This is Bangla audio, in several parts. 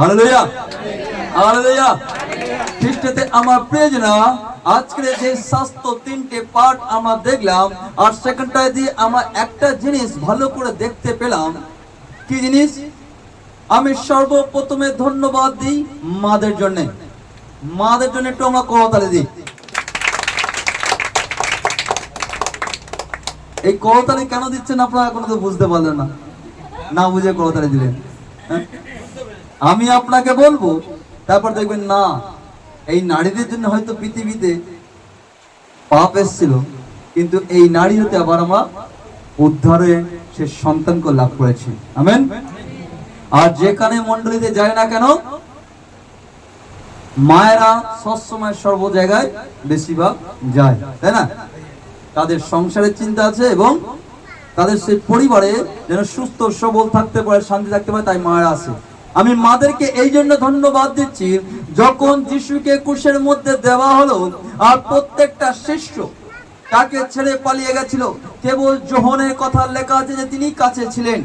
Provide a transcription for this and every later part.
হালেলুয়া হালেলুয়া খ্রিস্টতে আমার প্রিয়জনা আজকের যে স্বাস্থ্য তিনটে পার্ট আমরা দেখলাম, আর সেকেন্ডটায় দিয়ে আমরা একটা জিনিস ভালো করে দেখতে পেলাম। কি জিনিস? আমি সর্বপ্রথমে ধন্যবাদ দিই মাদের জন্য। মাদের জন্য একটু আমরা করতালি দিই। এই করতালি কেন দিচ্ছেন আপনারা এখনও তো বুঝতে পারলেন না? না বুঝে করতালি দিলেন। হ্যাঁ? আমি আপনাকে বলব, তারপর দেখবেন না, এই নারীদের জন্য হয়তো পৃথিবীতে পাপ এসেছিল, কিন্তু এই নারী হতে আবার আমরা উদ্ধারে সে সন্তানকে লাভ করেছি। আমেন? আর যেখানে মন্ডলীতে যায় না কেন, মায়েরা সবসময় সর্ব জায়গায় বেশিরভাগ যায়, তাই না? তাদের সংসারের চিন্তা আছে এবং তাদের সেই পরিবারে যেন সুস্থ, সবল থাকতে পারে, শান্তি থাকতে পারে, তাই মায়েরা আছে আমি মাদেরকে এই জন্য ধন্যবাদ দিচ্ছি, যখন যিশুকে কুশের মধ্যে দেওয়া হলো আর প্রত্যেকটা শিষ্য তাকে ছেড়ে পালিয়ে গেছিল, কেবল জোহনের কথা লেখা আছে যে তিনি কাছে ছিলেন।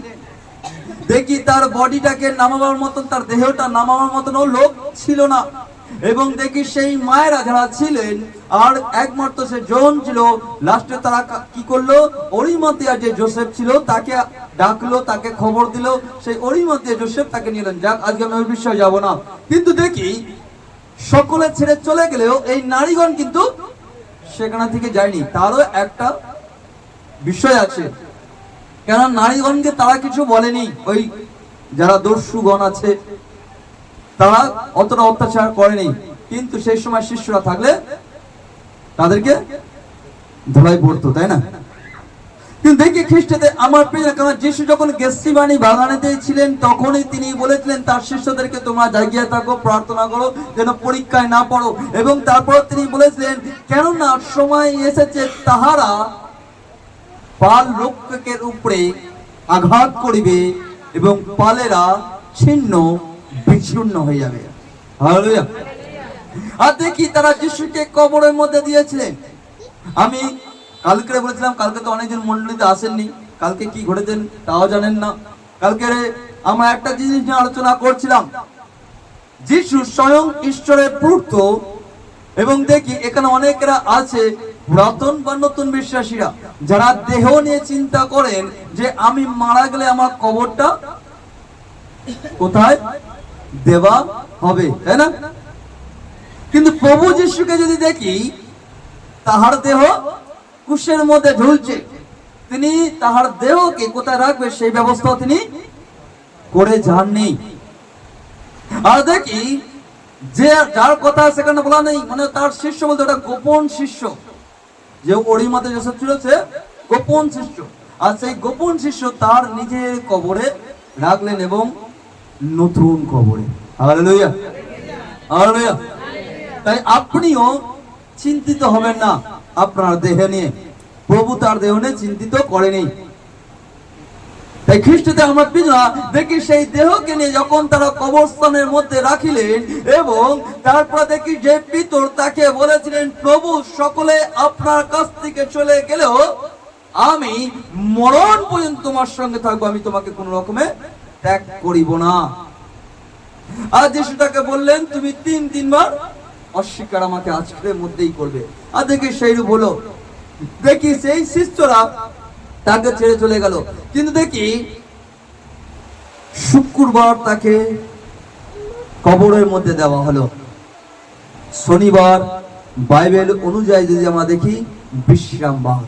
দেখি তার বডিটাকে নামাবার মতন, তার দেহটা নামাবার মতন লোক ছিল না। এবং দেখি সেই মায়েরা যারা ছিলেন, আর একমাত্র সে জন ছিল। লাস্টে তারা কা- করল? অরিমাতিয়া যে জোসেফ ছিল, তাকে ডাকলো, তাকে খবর দিল। সেই অরিমাতিয়া জোসেফ তাকে নিলেন যাক, আজকে আমি ওই বিষয়ে যাব না। কিন্তু দেখি, সকলে ছেড়ে চলে গেলেও এই নারীগণ কিন্তু সেখানে থেকে যায়নি। তারও একটা বিষয় আছে। কেন নারীগণকে তারা কিছু বলেনি। ওই যারা দস্যুগণ আছে তারা অতটা অত্যাচার করেনি। কিন্তু সেই সময় শিষ্যরা থাকলে তাদেরকে ধোলাই পড়তো, তাই না? কিন্তু দেখি খ্রিস্টতে আমার প্রিয় কারণ যিশু যখন গেসিবানি বাগানেতে ছিলেন, তখনই তিনি বলেছিলেন, তার শিষ্যদেরকে তোমরা জাগিয়ে থাকো, প্রার্থনা করো, যেন পরীক্ষায় না পড়ো। এবং তারপর তিনি বলেছিলেন, কেননা সময় এসেছে তাহারা পাল লোকের উপরে আঘাত করিবে এবং পালেরা ছিন্ন বিচ্ছিন্ন হয়ে যাবে। আর দেখি তারা যিশুকে কবরের মধ্যে দিয়েছিলেন আমি কালকে বলেছিলাম, কালকে তো অনেকজন মন্ডলীতে আসেননি। কালকে কি ঘটেছেন তাও জানেন না। কালকে আমরা একটা জিনিস নিয়ে আলোচনা করছিলাম। যিশু স্বয়ং ঈশ্বরের পূর্ত এবং দেখি এখানে অনেকেরা আছে পুরাতন বা নতুন বিশ্বাসীরা, যারা দেহ নিয়ে চিন্তা করেন যে আমি মারা গেলে আমার কবরটা কোথায়? দেওয়া হবে, তাই না? কিন্তু প্রভু যিশুকে যদি দেখি, তাহার দেহ কুশের মধ্যে ঝুলছে তিনি তাহার দেহকে কোথায় রাখবে সেই ব্যবস্থা তিনি করে যাননি। আর দেখি, যে যার কথা সেখানে বলা নেই মানে তার শিষ্য বলতে ওটা গোপন শিষ্য। যে অরিমাতে জোসেফ ছিল সে গোপন শিষ্য। আর সেই গোপন শিষ্য তার নিজের কবরে রাখলেন এবং নতুন কবরে তাই আপনিও চিন্তিত হবেন না। আপনার দেহ নিয়ে। প্রভু তার দেহ নিয়ে চিন্তিত করেনি। তাই খ্রিস্টতে আমরা দেখি সেই দেহকে নিয়ে যখন তারা কবরস্থানের মধ্যে রাখিলেন এবং তারপর দেখি যে পিতর তাকে বলেছিলেন, প্রভু, সকলে আপনার কাছ থেকে চলে গেলেও আমি মরণ পর্যন্ত তোমার সঙ্গে থাকব। আমি তোমাকে কোন রকমে ত্যাগ করিব না। আর যিশু তাকে বললেন, তুমি তিন, তিনবার অস্বীকার আমাকে আজকের মধ্যেই করবে। আর দেখি সেইরূপ হলো। দেখি সেই শিষ্যরা তাকে ছেড়ে চলে গেল। কিন্তু দেখি শুক্রবার তাকে কবরের মধ্যে দেওয়া হলো। শনিবার বাইবেল অনুযায়ী যদি আমরা দেখি বিশ্রাম বিশ্রামবার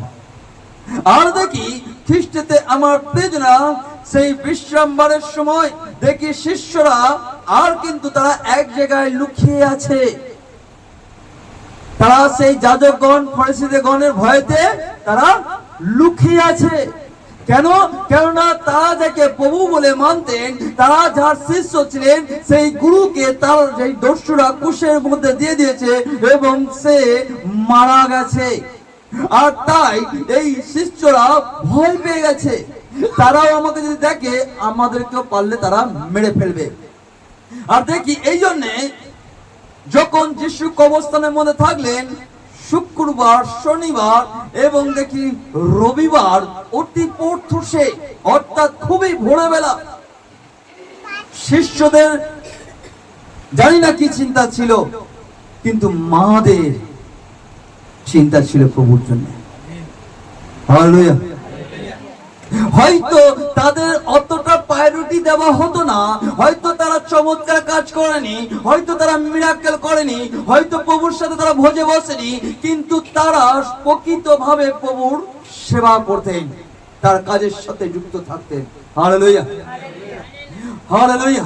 আর দেখি খ্রিস্টতে আমার প্রিয়জনা সেই বিশ্রামবারের সময় দেখি শিষ্যরা আর কিন্তু তারা এক জায়গায় লুকিয়ে আছে। তারা সেই যাজকগণ ফরিসিদের গণের ভয়তে তারা লুকিয়ে আছে। কেন? কেননা তারা যাকে প্রভু বলে মানতেন, তারা যার শিষ্য ছিলেন, সেই গুরুকে তার সেই দস্যুরা কুশের মধ্যে দিয়ে দিয়েছে এবং সে মারা গেছে। আর তাই এই শিষ্যরা ভয় পেয়ে গেছে। তারাও আমাকে যদি দেখে আমাদেরকেও পারলে তারা মেরে ফেলবে। আর দেখি, এই জন্যে যখন যিশু কবরস্থানের মধ্যে থাকলেন, শুক্রবার, শনিবার এবং দেখি রবিবার অতি পড়থুসে অর্থাৎ খুবই ভোরবেলা, শিষ্যদের জানি না কি চিন্তা ছিল, কিন্তু মাদের চিন্তা ছিল প্রভুর জন্য। হয়তো তাদের অতটা প্রায়োরিটি দেওয়া হতো না, হয়তো তারা চমৎকার কাজ করেনি, হয়তো তারা মিরাক্কেল করেনি, হয়তো প্রভুর সাথে তারা ভোজে বসেনি, কিন্তু তারা প্রকৃতভাবে প্রভুর সেবা করতেন, তার কাজের সাথে যুক্ত থাকতেন। হালেলুয়া হালেলুয়া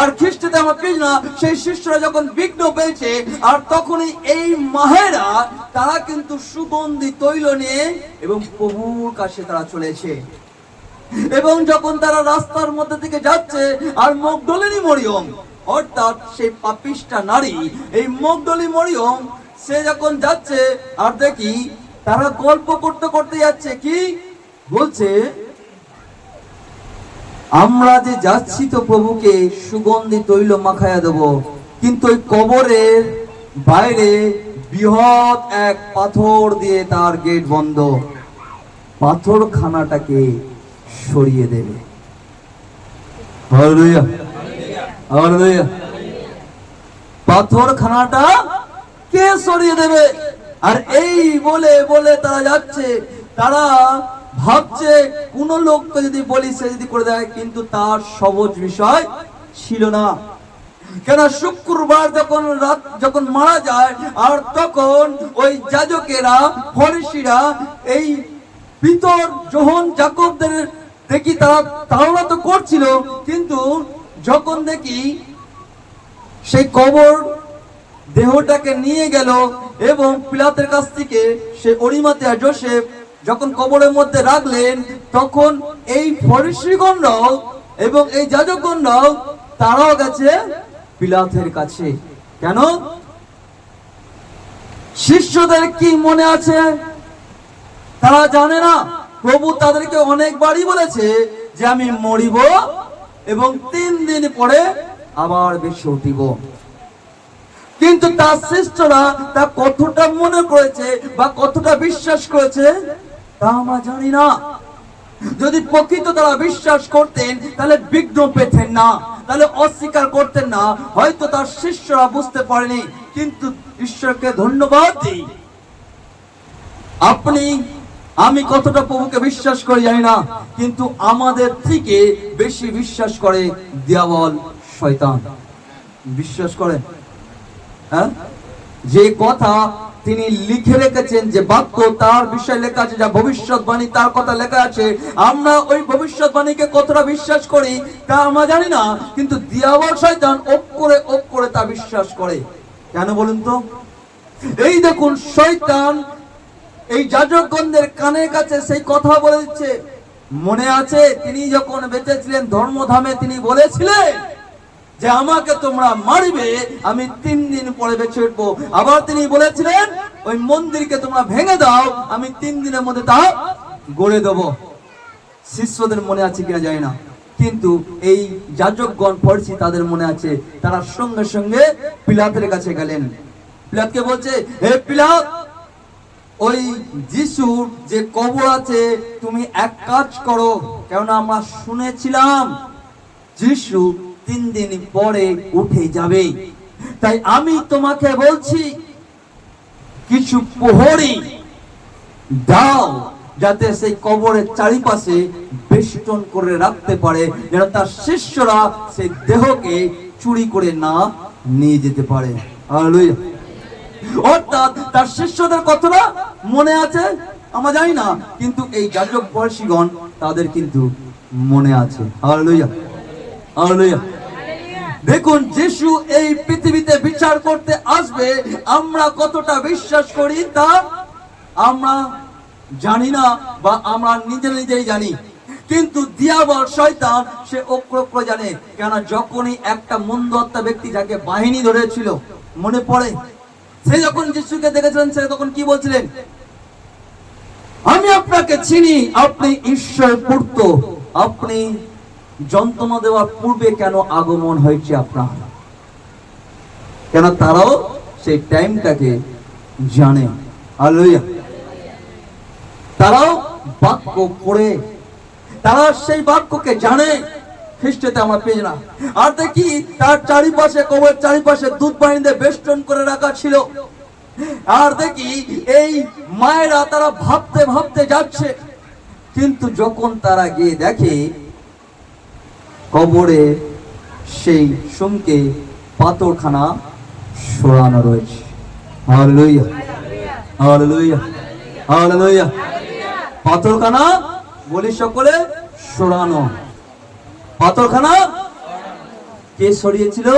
আর খ্রিস্টতে আমার কৃষ্ণ সেই শিষ্যরা যখন বিঘ্ন পেয়েছে, আর তখনই এই মাহেরা, তারা কিন্তু সুগন্ধি তৈল নিয়ে এবং প্রভুর কাছে তারা চলেছে এবং যখন তারা রাস্তার মধ্যে থেকে যাচ্ছে, আর মগদলিনী মরিয়ম, অর্থাৎ সেই পাপিষ্টা নারী, এই মগদলি মরিয়ম, সে যখন যাচ্ছে, আর দেখি তারা গল্প করতে করতে যাচ্ছে, কি? বলছে আমরা যে যাচ্ছি তো প্রভুকে, সুগন্ধি তৈল মাখায়া দেব। কিন্তু ওই কবরের বাইরে বৃহৎ এক পাথর দিয়ে তার গেট বন্ধ। পাথর খানাটাকে সরিয়ে দেবে। পাথর খানাটা কে সরিয়ে দেবে? আর এই বলে বলে তারা যাচ্ছে। তারা ভাবছে, কোন লোককে যদি বলি, সে যদি করে দেয়, কিন্তু তার সবজ বিষয় ছিল না। কেন শুক্রবার যখন রাত যখন মারা যায়, আর তখন ওই যাজকেরা, ফরিসিরা, এই পিতর যোহন জাকবদের দেখি, তারা তাড়না তো করছিল, কিন্তু যখন দেখি সেই কবর দেহটাকে নিয়ে গেল এবং পিলাতের কাছ থেকে সে অরিমাতে জোসেফ যখন কবরের মধ্যে রাখলেন, তখন এই ফরিসিগণরাও এবং এই যাজকগণরাও তারাও গেছে পিলাতের কাছে। কেন? শিষ্যদের কি মনে আছে? তারা জানে না। প্রভু তাদেরকে অনেকবারই বলেছে যে আমি মরিব এবং তিন দিন পরে আবার বেশি উঠিব। কিন্তু তার শিষ্যরা তা কতটা মনে করেছে বা কতটা বিশ্বাস করেছে? আমরা জানি না যদি প্রকৃত তারা বিশ্বাস করতেন, তাহলে বিঘ্ন পেতেন না। তাহলে অস্বীকার করতেন না। হয়তো তার শিষ্যরা বুঝতে পারেনি। কিন্তু ঈশ্বরকে ধন্যবাদ দিই। আপনি, আমি কতটা প্রভুকে বিশ্বাস করি জানি না। কিন্তু আমাদের থেকে বেশি বিশ্বাস করে দিয়াবল শয়তান। বিশ্বাস করে হ্যাঁ? যে কথা তিনি লিখে রেখেছেন যে বাক্য তার বিষয় লেখা আছে, যা ভবিষ্যৎবাণী, তার কথা লেখা আছে। আমরা ওই ভবিষ্যৎবাণীকে কতটা বিশ্বাস করি তা আমরা জানি না, কিন্তু দিয়াবল শয়তান ওক করে ওক করে তা বিশ্বাস করে। কেন বলুন তো? এই দেখুন, শয়তান এই যাজকগণদের কানের কাছে সেই কথা বলে দিচ্ছে। মনে আছে, তিনি যখন বেঁচেছিলেন, ধর্মধামে তিনি বলেছিলেন যে আমাকে তোমরা মারিবে, আমি তিন দিন পরে বেঁচে উঠবো। আবার তিনি বলেছিলেন, ওই মন্দিরকে তোমরা ভেঙে দাও, আমি তিন দিনের মধ্যে তা গড়ে দেবো। শিষ্যদের মনে আছে কিনা জানি না। কিন্তু এই যাজকগণ পড়ছি তাদের মনে আছে। তারা সঙ্গে সঙ্গে পিলাতের কাছে গেলেন। পিলাতকে বলছে, হে পিলাত, ওই যিশুর যে কবর আছে, তুমি এক কাজ করো। কেননা আমরা শুনেছিলাম, যিশু তিন দিন পরে উঠে যাবে। তাই আমি তোমাকে বলছি, কিছু প্রহরী দাও, যাতে সেই কবরের চারিপাশে বেষ্টন করে রাখতে পারে, যেন তার শিষ্যরা সেই দেহকে চুরি করে না নিয়ে যেতে পারে। অর্থাৎ তার শিষ্যদের কথাটা মনে আছে? আমরা জানি না, কিন্তু এই যাজক বয়সীগণ তাদের কিন্তু মনে আছে। হালেলুয়া। হালেলুয়া। দেখুন, যিশু এই পৃথিবীতে বিচার করতে আসবে, আমরা কতটা বিশ্বাস করি তা আমরা জানি না বা আমরা নিজে নিজেই জানি। কিন্তু দিয়াবল শয়তান, সে অক্রক্র জানে কেন যখনই একটা মন্দ আত্মা ব্যক্তি যাকে বাহিনী ধরেছিল, মনে পড়ে। সে যখন যিশুকে দেখেছিলেন, সে তখন কি বলছিলেন? আমি আপনাকে চিনি, আপনি ঈশ্বর পূর্ত আপনি যন্ত্রণা দেওয়ার পূর্বে কেন আগমন হয়েছে আপনার? কেন তারাও সেই টাইমটাকে জানে? হালেলুয়া। তারাও বাক্য পড়ে। তারা সেই বাক্যকে জানে। খ্রিস্টতে আমরা পেয়ে না। আর দেখি, তার চারিপাশে কবর, চারিপাশে দুধ বাহিনীতে বেষ্টন করে রাখা ছিল। আর দেখি, এই মায়েরা তারা ভাবতে ভাবতে যাচ্ছে। কিন্তু যখন তারা গিয়ে দেখে কবরে সেই সুমকে পাথরখানা সরানো রয়েছে। পাথরখানা বলি সকলে সরানো। পাথরখানা কে সরিয়েছিল?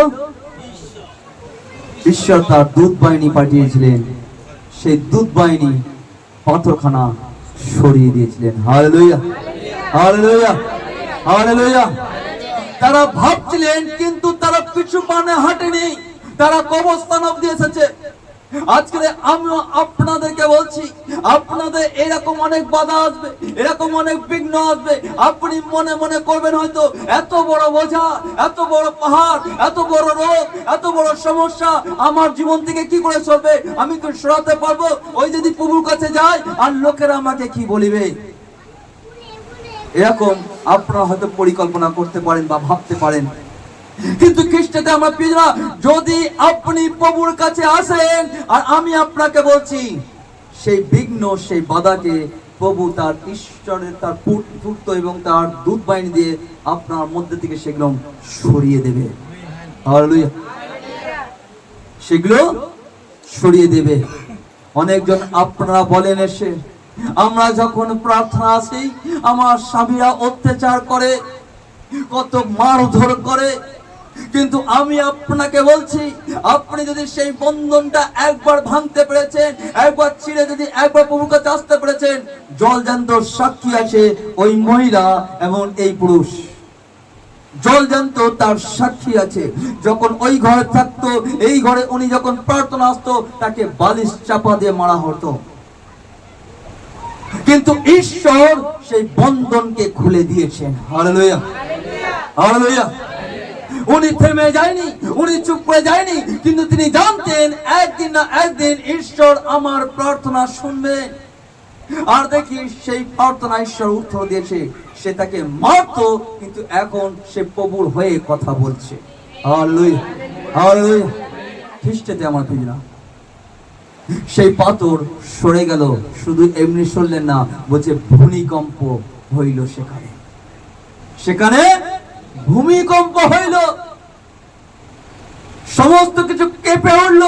ঈশ্বর তার দুধ বাহিনী পাঠিয়েছিলেন। সেই দুধ বাহিনী পাথরখানা সরিয়ে দিয়েছিলেন। হালেলুয়া। হালেলুয়া। হালেলুয়া। তারা ভাবছিলেন, কিন্তু তারা কিছু মানে হাঁটেনি। তারা কবস্থান অব্দি এসেছে। আজকে আমি আপনাদেরকে বলছি, আপনাদের এরকম অনেক বাধা আসবে, এরকম অনেক বিঘ্ন আসবে। আপনি মনে মনে করবেন হয়তো, এত বড় বোঝা, এত বড় পাহাড়, এত বড় রোগ, এত বড় সমস্যা, আমার জীবন থেকে কি করে চলবে? আমি তো সরাতে পারব। ওই যদি প্রভুর কাছে যায় আর লোকেরা আমাকে কি বলিবে? এরকম আপনারা হয়তো পরিকল্পনা করতে পারেন বা ভাবতে পারেন। কিন্তু খ্রিস্টতে আমরা পিজরা যদি আপনি প্রভুর কাছে আসেন, আর আমি আপনাকে বলছি, সেই বিঘ্ন, সেই বাধাকে প্রভু তার ঈশ্বরের, তার পুত- পুত্র এবং তার দুধ বাহিনী দিয়ে আপনার মধ্যে থেকে সেগুলো সরিয়ে দেবে। সেগুলো সরিয়ে দেবে। অনেকজন আপনারা বলেন এসে আমরা যখন প্রার্থনা আসি, আমার স্বামীরা অত্যাচার করে, কত মারধর করে। কিন্তু আমি আপনাকে বলছি, আপনি যদি সেই বন্ধনটা একবার ভাঙতে পেরেছেন, একবার ছিঁড়ে যদি একবার প্রভুর কাছে আসতে পেরেছেন জলজান্ত সাক্ষী আছে ওই মহিলা এবং এই পুরুষ। জল জলজান্ত তার সাক্ষী আছে। যখন ওই ঘরে থাকতো, এই ঘরে উনি যখন প্রার্থনা আসতো, তাকে বালিশ চাপা দিয়ে মারা হতো। কিন্তু ঈশ্বর সেই বন্ধনকে খুলে দিয়েছেন। উনি থেমে যায়নি, উনি চুপ করে যায়নি, কিন্তু তিনি জানতেন একদিন না একদিন ঈশ্বর আমার প্রার্থনা শুনবেন আর দেখি সেই প্রার্থনা ঈশ্বর উত্তর দিয়েছে, সে তাকে মারতো, কিন্তু এখন সে প্রভুর হয়ে কথা বলছে। খ্রিস্টেতে আমার প্রিয়রা সেই পাথর সরে গেল। শুধু এমনি সরলেন না, বলছে, ভূমিকম্প হইল সেখানে। সেখানে ভূমিকম্প হইল। সমস্ত কিছু কেঁপে উঠল।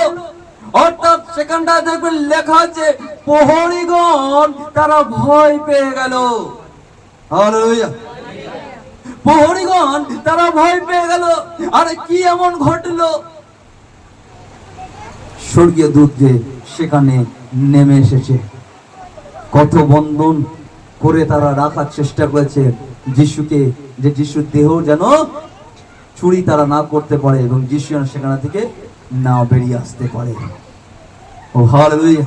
অর্থাৎ সেখানটা দেখবেন লেখা আছে, প্রহরীগণ, তারা ভয় পেয়ে গেল। প্রহরীগণ, তারা ভয় পেয়ে গেল। আরে কি এমন ঘটলো? স্বর্গীয় দূত যে সেখানে নেমে এসেছে। কত বন্ধন করে তারা রাখার চেষ্টা করেছে যিশুকে, যে যিশুর দেহ যেন চুরি তারা না করতে পারে এবং যিশু যেন সেখানে থেকে না বেরিয়ে আসতে পারে। ও, হালেলুয়া।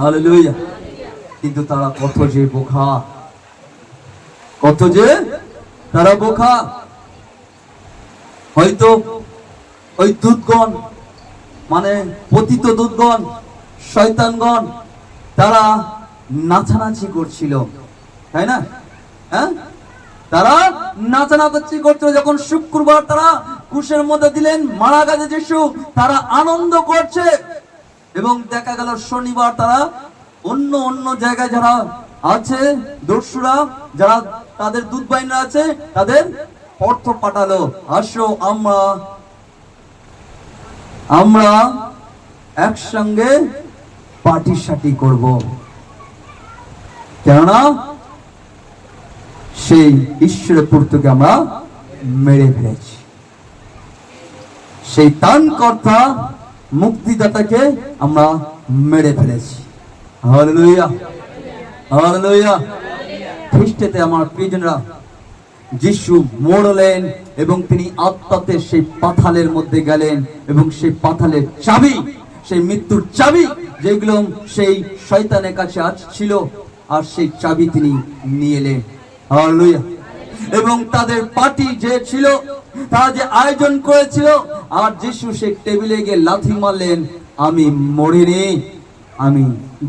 হালেলুয়া। কিন্তু তারা কত যে বোখা কত যে তারা বোখা হয়তো ওই দুধগণ মানে পতিত দুধগণ শয়তানগণ, তারা নাচানাচি করছিল। তাই না? হ্যাঁ? তারা নাচানাচি করছিল। যখন শুক্রবার তারা কুশের মধ্যে দিলেন, মারা গেছে যিশু, তারা আনন্দ করছে। এবং দেখা গেল শনিবার তারা অন্য অন্য জায়গায় যারা আছে, দস্যুরা, যারা তাদের দুধ বাহিনীরা আছে, তাদের অর্থ পাঠালো। আসো আমরা আমরা একসঙ্গে পার্টি সাটি করব। কেননা সেই ঈশ্বরের পুত্রকে আমরা মেরে ফেলেছি। সেই তানকর্তা মুক্তিদাতাকে আমরা মেরে ফেলেছি। খ্রিস্টেতে আমার প্রিয়জনরা, যিশু মরলেন এবং তিনি আত্মাতে সেই পাথালের মধ্যে গেলেন এবং সেই পাথালের চাবি, সেই মৃত্যুর চাবি যেগুলো সেই শয়তানের কাছে আজ ছিল, আর সেই চাবি তিনি নিয়ে এলেন। এবং তাদের পার্টি যে ছিল তারা যে আয়োজন করেছিল, আর যিশু সেই টেবিলে গিয়ে লাথি মারলেন, আমি মরিনি, আমি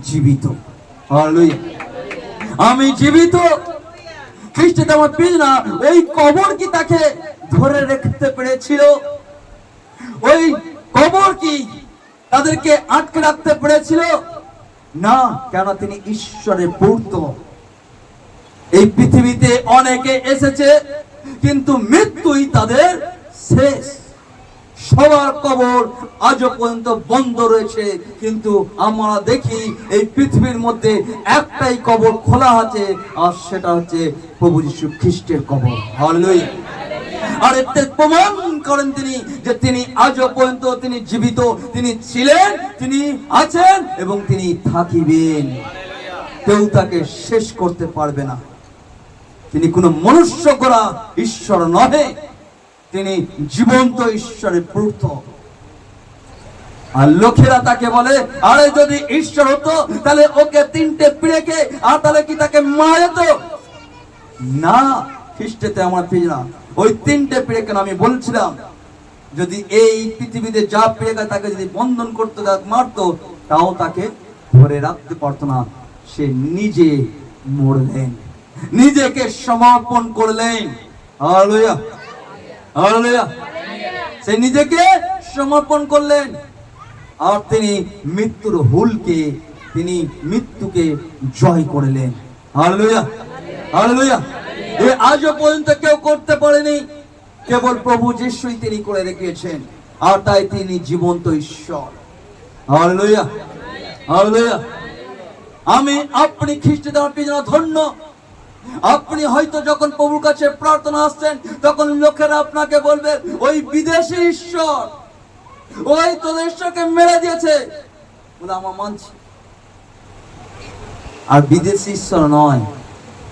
জীবিত। আমি জীবিত। খ্রিস্টে আমার না, ওই কবর কি তাকে ধরে রাখতে পেরেছিল? ওই কবর কি তাদেরকে আটকে রাখতে পেরেছিল? না কেন তিনি ঈশ্বরের পূর্ত। এই পৃথিবীতে অনেকে এসেছে, কিন্তু মৃত্যুই তাদের শেষ। সবার কবর আজও পর্যন্ত বন্ধ রয়েছে, কিন্তু আমরা দেখি এই পৃথিবীর মধ্যে একটাই কবর খোলা আছে, আর সেটা হচ্ছে প্রভু যীশু খ্রিস্টের কবর। হালেলুয়া। আর এতে প্রমাণ করেন তিনি যে তিনি আজও পর্যন্ত তিনি জীবিত, তিনি ছিলেন, তিনি আছেন এবং তিনি থাকিবেন। কেউ তাকে শেষ করতে পারবে না। তিনি কোনো মনুষ্য করা ঈশ্বর নহে। তিনি জীবন্ত ঈশ্বরের পূর্ত আর লোকেরা তাকে বলে, আরে যদি ঈশ্বর হতো, তাহলে ওকে তিনটে পিড়েকে, আর তাহলে কি তাকে মারা যেত না, খ্রিস্টেতে আমার পিজনা ওই তিনটে পিড়েকে আমি বলছিলাম। যদি এই পৃথিবীতে যা পিড়েকা তাকে যদি বন্ধন করতে মারতো, তাও তাকে ধরে রাখতে পারতো না। সে নিজে মরলেন। নিজেকে সমর্পণ করলেন। সে নিজেকে সমর্পণ করলেন। আর তিনি মৃত্যুর হুলকে, তিনি মৃত্যুকে জয় করলেন। হালেলুয়া। হালেলুয়া। আজও পর্যন্ত কেউ করতে পারেনি, কেবল প্রভু যিশুই তিনি করে রেখেছেন আর তাই তিনি জীবন্ত ঈশ্বর। আমি, আপনি খ্রিস্ট দেওয়ার পিছনে ধন্য, আপনি হয়তো যখন প্রভুর কাছে প্রার্থনা আসছেন, তখন লোকেরা আপনাকে বলবে, ওই বিদেশি ঈশ্বর, ওই তোদের ঈশ্বরকে মেরে দিয়েছে। বলে, আমার মানছি। আর বিদেশি ঈশ্বর নয়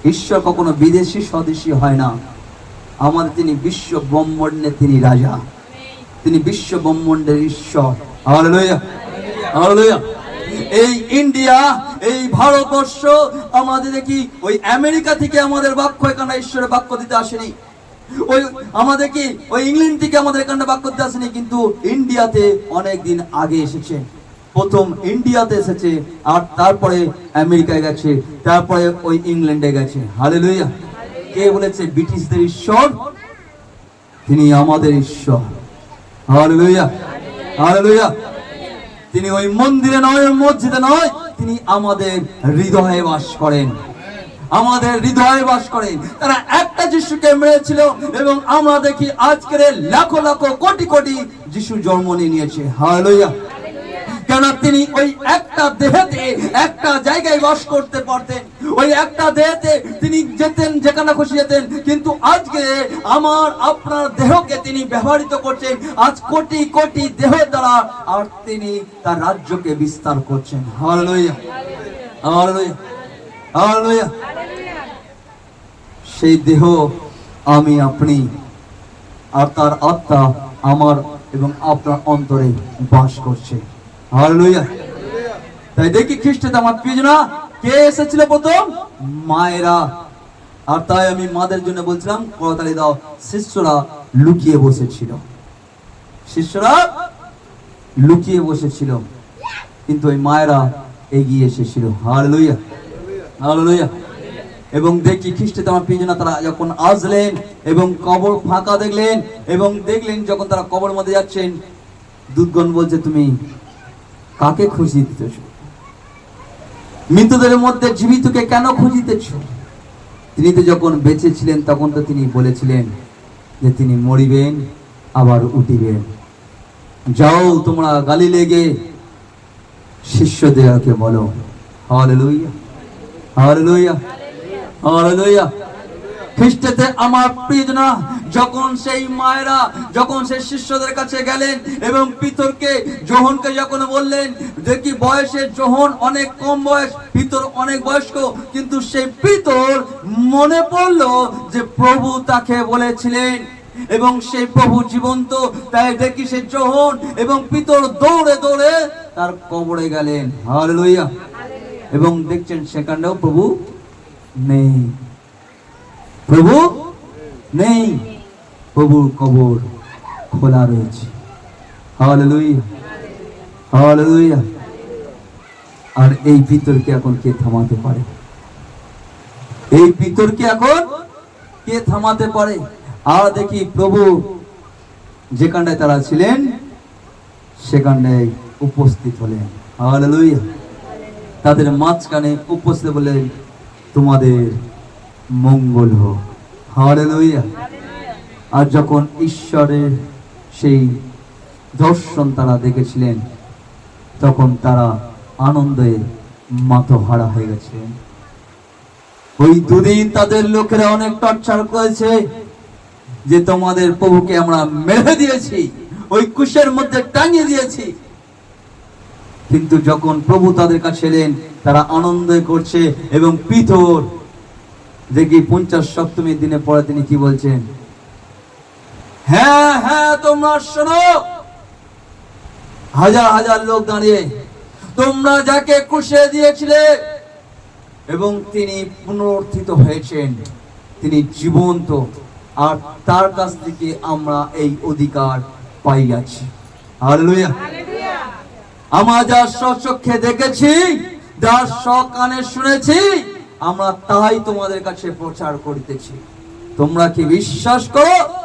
ঈশ্বর কখনো বিদেশি স্বদেশী হয় না। আমাদের তিনি বিশ্ব ব্রহ্মাণ্ডের তিনি রাজা। তিনি বিশ্ব ব্রহ্মাণ্ডের ঈশ্বর। এই ইন্ডিয়া, এই ভারতবর্ষ, আমাদের কি ওই আমেরিকা থেকে আমাদের বাক্য এখানে ঈশ্বরের বাক্য দিতে আসেনি? ওই আমাদের কি ওই ইংল্যান্ড থেকে আমাদের এখানে বাক্য দিতে আসেনি? কিন্তু ইন্ডিয়াতে অনেক দিন আগে এসেছে। প্রথম ইন্ডিয়াতে এসেছে আর তারপরে আমেরিকায় গেছে, তারপরে ওই ইংল্যান্ডে গেছে। হালে কে বলেছে? ব্রিটিশদের ঈশ্বর। তিনি আমাদের ঈশ্বর। হালেলুয়া। হালেলুয়া। তিনি ওই মন্দিরে নয়, ওই মসজিদে নয়, তিনি আমাদের হৃদয়ে বাস করেন। আমাদের হৃদয়ে বাস করেন। তারা একটা যিশুকে মেরেছিল এবং আমরা দেখি আজকের লাখো লাখো কোটি কোটি যিশু জন্ম নিয়ে নিয়েছে। হালেলুয়া। কেন তিনি ওই একটা দেহেতে একটা জায়গায় বাস করতে পারতেন। ওই একটা দেহেতে তিনি যেতেন, যেখানে খুশি যেতেন। কিন্তু আজকে আমার, আপনার দেহকে তিনি ব্যবহৃত করছেন। আজ কোটি কোটি দেহ দ্বারা আর তিনি তার রাজ্যকে বিস্তার করছেন। হালেলুয়া। হালেলুয়া। হালেলুয়া। সেই দেহ আমি, আপনি আর তার আত্মা আমার এবং আপনার অন্তরে বাস করছে। তাই দেখি খ্রিস্টে আমার প্রিয়জনা, কে এসেছিল প্রথম? মায়েরা। আর তাই আমি মাদের জন্য বলছিলাম করতালি দাও, শিষ্যরা লুকিয়ে বসেছিল। শিষ্যরা লুকিয়ে বসেছিল। কিন্তু ওই মায়েরা এগিয়ে এসেছিল। হালেলুয়া। হালেলুয়া। এবং দেখি খ্রিস্টে তোমার পিজনা তারা যখন আসলেন এবং কবর ফাঁকা দেখলেন এবং দেখলেন যখন তারা কবর মধ্যে যাচ্ছেন দুধগণ বলছে, তুমি কাকে খুঁজিতেছ মৃতদের মধ্যে জীবিতকে কেন খুঁজিতেছ? তিনি তো যখন বেঁচে ছিলেন, তখন তো তিনি বলেছিলেন যে তিনি মরিবেন, আবার উঠিবেন। যাও তোমরা গালি লেগে শিষ্যদেরকে বলো। হালেলুয়া। হালেলুয়া। হালেলুয়া। খ্রিস্টেতে আমার প্রিয়জনা যখন সেই মায়েরা, যখন সেই শিষ্যদের কাছে গেলেন এবং পিতরকে জোহনকে যখন বললেন, দেখি বয়সে জোহন অনেক কম বয়স, পিতর অনেক বয়স্ক, কিন্তু সেই পিতর মনে পড়ল যে প্রভু তাকে বলেছিলেন এবং সেই প্রভু জীবন্ত, তাই দেখি সে জোহন এবং পিতর দৌড়ে দৌড়ে তার কবরে গেলেন। হালেলুয়া। এবং দেখছেন সেখানেও প্রভু নেই। প্রভু? নেই। প্রভুর কবর খোলা রয়েছে। আর এই পিতরকে এখন কে থামাতে পারে? এই পিতরকে এখন কে থামাতে পারে? আর দেখি প্রভু যেখানটায় তারা ছিলেন, সেখানটায় উপস্থিত হলেন। তাদের মাঝখানে উপস্থিত বললেন তোমাদের মঙ্গল হোক। হালেলুয়া। আর যখন ঈশ্বরের সেই দর্শন তারা দেখেছিলেন তখন তারা আনন্দে মাতহারা হয়ে গেছিলেন ওই দুদিন তাদের লোকেরা অনেক টর্চার করেছে যে তোমাদের প্রভুকে আমরা মেরে দিয়েছি ওই কুশের মধ্যে টাঙিয়ে দিয়েছি। কিন্তু যখন প্রভু তাদের কাছে এলেন তারা আনন্দ করছে এবং পিথর দেখি পঞ্চাশ সপ্তমীর দিনে পরে তিনি কি বলছেন? হ্যাঁ হ্যাঁ তোমরা শোনো। হাজার হাজার লোক দাঁড়িয়ে তোমরা যাকে কুশে দিয়েছিলে এবং তিনি পুনরুত্থিত হয়েছেন তিনি জীবন্ত আর তার কাছ থেকে আমরা এই অধিকার পাইয়াছি। হালেলুয়া। আমরা যা স্বচক্ষে দেখেছি যা কানে শুনেছি আমরা তাই তোমাদের কাছে প্রচার করিতেছি। তোমরা কি বিশ্বাস করো?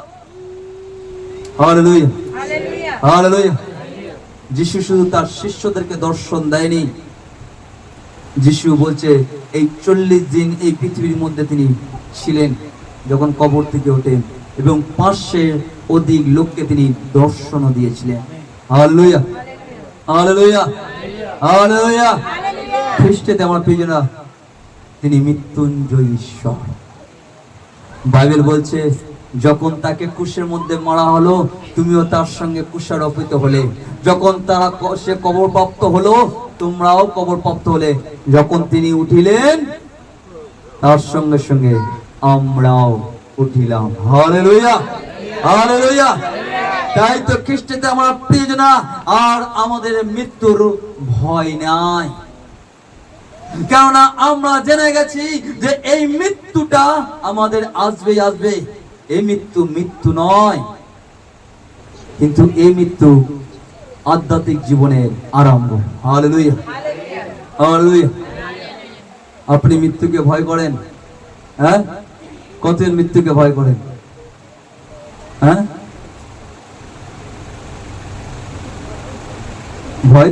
যিশু শুধু তার শিষ্যদেরকে দর্শন দেয়নি। যিশু বলছে এই চল্লিশ দিন এই পৃথিবীর মধ্যে তিনি ছিলেন যখন কবর থেকে ওঠেন এবং পাঁচশে অধিক লোককে তিনি দর্শনও দিয়েছিলেন। হালেলুয়া। হালেলুয়া। হালেলুয়া। খ্রিস্টেতে আমার প্রিয়জনা তিনি মৃত্যুঞ্জয় ঈশ্বর। বাইবেল বলছে, যখন তাকে কুশের মধ্যে মারা হলো, তুমিও তার সঙ্গে কুশারোপিত হলে। যখন তারা সে কবর প্রাপ্ত হলো, তোমরাও কবর প্রাপ্ত হলে। যখন তিনি উঠিলেন, তার সঙ্গে সঙ্গে আমরাও উঠিলাম। হরে লইয়া হরে হালেলুয়া! তাই তো খ্রিস্টতে আমার প্রিয়জনা, আর আমাদের মৃত্যুর ভয় নাই। কেননা আমরা জেনে গেছি যে এই মৃত্যুটা আমাদের আসবে আসবে। এই মৃত্যু মৃত্যু নয়। কিন্তু এই মৃত্যু আধ্যাত্মিক জীবনের আরম্ভ। আপনি মৃত্যুকে ভয় করেন? হ্যাঁ? কতের মৃত্যুকে ভয় করেন? হ্যাঁ? ভয়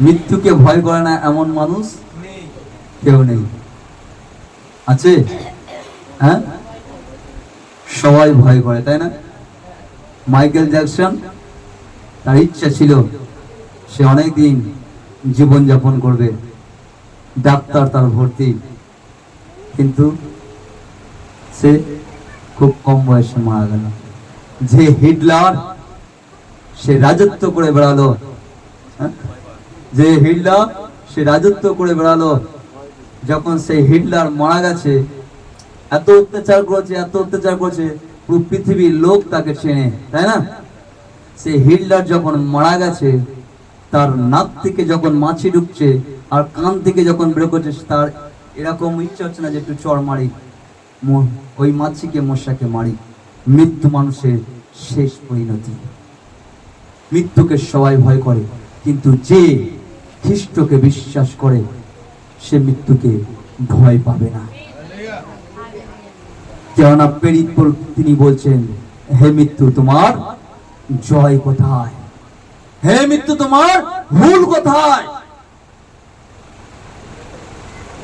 মৃত্যুকে ভয় করে না এমন মানুষ কেউ নেই। আছে? হ্যাঁ? সবাই ভয় করে, তাই না? মাইকেল জ্যাকসন, তার ইচ্ছা ছিল সে অনেক দিন জীবন যাপন করবে, ডাক্তার তার ভর্তি। কিন্তু সে খুব কম বয়সে মারা গেল। যে হিটলার, সে রাজত্ব করে বেড়ালো হ্যাঁ? যে হিটলার সে রাজত্ব করে বেড়ালো, যখন সেই হিটলার মারা গেছে, এত অত্যাচার করেছে, এত অত্যাচার করেছে, পুরো পৃথিবীর লোক তাকে চেনে, তাই না? সেই হিটলার যখন মারা গেছে, তার নাক থেকে যখন মাছি ঢুকছে আর কান থেকে যখন বের করছে তার এরকম ইচ্ছা হচ্ছে না যে একটু চর মারি ওই মাছিকে, মশাকে মারি। মৃত্যু মানুষের শেষ পরিণতি। মৃত্যুকে সবাই ভয় করে, কিন্তু যে খ্রিস্টকে বিশ্বাস করে, সে মৃত্যুকে ভয় পাবে না। কেননা প্রেরিত পর- তিনি বলছেন, হে মৃত্যু তোমার জয় কোথায়? হে মৃত্যু তোমার ভুল কোথায়?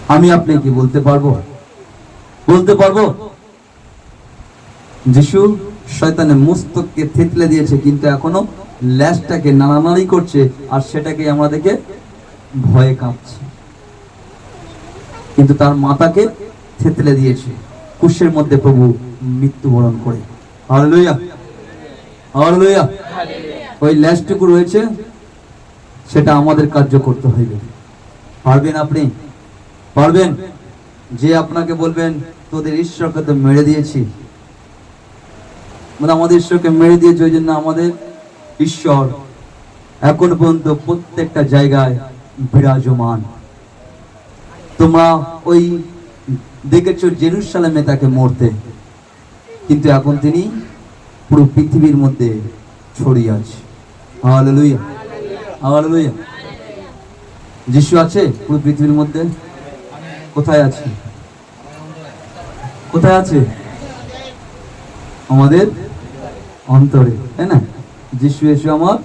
আমি আপনাকে বলতে পারব? বলতে পারব? যিশু শয়তানের মস্তককে থেতলে দিয়েছে, কিন্তু এখনও ল্যাসটাকে নাড়ানাড়ি করছে, আর সেটাকে আমাদেরকে ভয়ে কাঁপছে। কিন্তু তার মাথাকে থেতলে দিয়েছে। কুশের মধ্যে প্রভু মৃত্যুবরণ করে। হালেলুয়া হালেলুয়া ওই ল্যাসটুকু রয়েছে, সেটা আমাদের কার্য করতে হইবে। পারবেন আপনি? পারবেন? যে আপনাকে বলবেন, তোদের ঈশ্বরকে তো মেরে দিয়েছি। মানে আমাদের ঈশ্বরকে মেরে দিয়েছে, ওই জন্য আমাদের ঈশ্বর এখন পর্যন্ত প্রত্যেকটা জায়গায় বিরাজমান। তোমরা ওই দেখেছ জেরুসালামে তাকে মরতে। কিন্তু এখন তিনি পুরো পৃথিবীর মধ্যে ছড়িয়ে আছে। যিশু আছে পুরো পৃথিবীর মধ্যে? কোথায় আছে? কোথায় আছে? আমাদের অন্তরে, তাই না? যিশু এসে আমার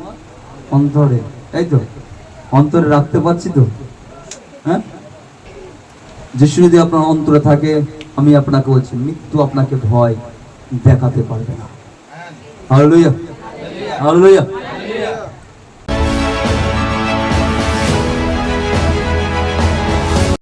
অন্তরে, তাই তো? অন্তরে রাখতে পারছি তো? হ্যাঁ? যিশু যদি আপনার অন্তরে থাকে, আমি আপনাকে বলছি, মৃত্যু আপনাকে ভয় দেখাতে পারবে না। Hallelujah hallelujah